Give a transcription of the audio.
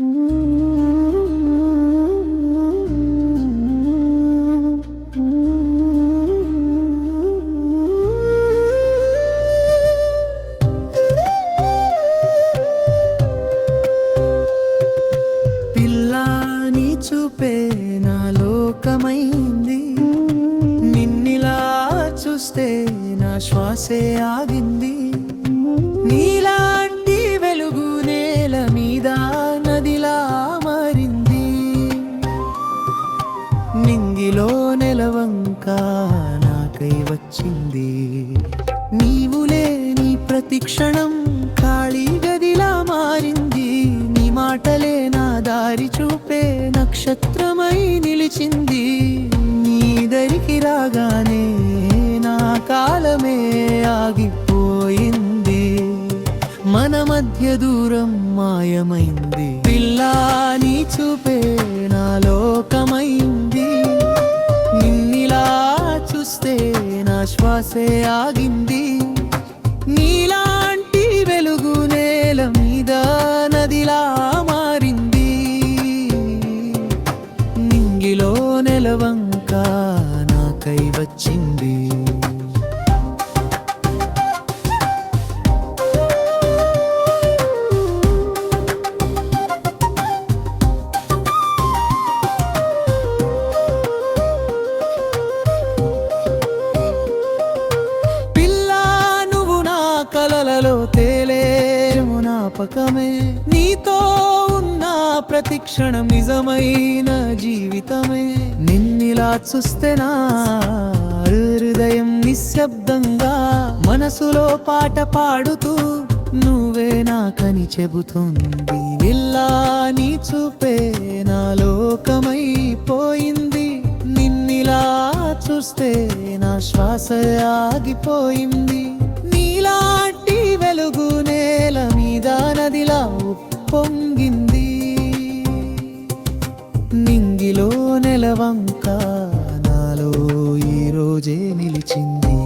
పిల్లాని చూపే నా లోకమైంది. నిన్నిలా చూస్తే నా శ్వాసే ఆగింది. నీలాంటి నీలో నెలవంక నాకై వచ్చింది. నీవు లేని ప్రతి క్షణం ఖాళీ గదిలా మారింది. నీ మాటలే నా దారి చూపే నక్షత్రమై నిలిచింది. నీ దరికి రాగానే నా కాలమే ఆగిపోయింది. మన మధ్య దూరం మాయమైంది. పిల్లా నీ చూపే శ్వాసే ఆగింది. నీలాంటి వెలుగు నేల మీద నదిలా మారింది. నింగిలో నెలవంక నాకై వచ్చింది. కలలలో తేలేము నాపకమే నీతో ఉన్న ప్రతి క్షణం నిజమైన జీవితమే. నిన్నిలా చూస్తేనా హృదయం నిశ్శబ్దంగా మనసులో పాట పాడుతూ నువ్వే నాకని చెబుతుంది. నిల్లా నీ చూపే నా లోకమైపోయింది. నిన్నిలా చూస్తే నా శ్వాస ఆగిపోయింది. నీలాంటి వెలుగు నేల మీద నదిలా పొంగింది నింగిలో నెలవంక నాలో ఈ రోజే నిలిచింది.